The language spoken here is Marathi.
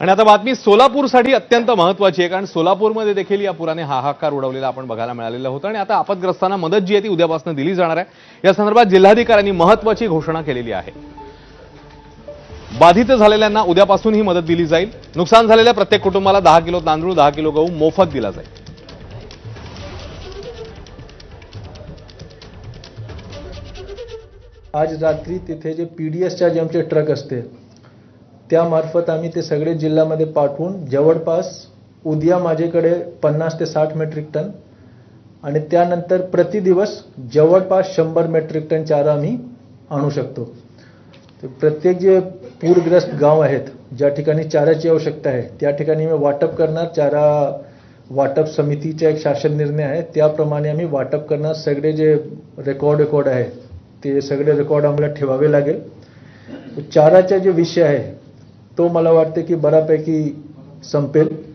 आणि आता बातमी सोलापूरसाठी अत्यंत महत्वाची आहे कारण सोलापूरमध्ये देखील या पुराने हाहाकार उडवलेला आपण बघायला मिळालेला होतं आणि आता आपदग्रस्तांना मदत जी आहे ती उद्यापासून दिली जाणार आहे. या संदर्भात जिल्हाधिकाऱ्यांनी महत्वाची घोषणा केलेली आहे. बाधित झालेल्यांना उद्यापासून ही मदत दिली जाईल. नुकसान झालेल्या प्रत्येक कुटुंबाला दहा किलो तांदूळ दहा किलो गहू मोफत दिला जाईल. आज रात्री तिथे जे पी डी एसच्या जे आमचे ट्रक असते त्यामार्फत आम्ही ते सगळे जिल्ह्यामध्ये पाठवून जवळपास उद्या माझ्याकडे पन्नास ते साठ मेट्रिक टन आणि त्यानंतर प्रति दिवस जवळपास शंभर मेट्रिक टन चारा आम्ही आणू शकतो. तर प्रत्येक जे पूरग्रस्त गाव आहेत ज्या ठिकाणी चाराची आवश्यकता आहे त्या ठिकाणी मी वाटप करणार. चारा वाटप समितीचा एक शासन निर्णय आहे. त्याप्रमाणे आम्ही वाटप करणार. सगळे जे रेकॉर्ड रेकॉर्ड आहे ते सगळे रेकॉर्ड आम्हाला ठेवावे लागेल. चाराचा जे विषय आहे तो मला वाटतं की बऱ्यापैकी संपेल.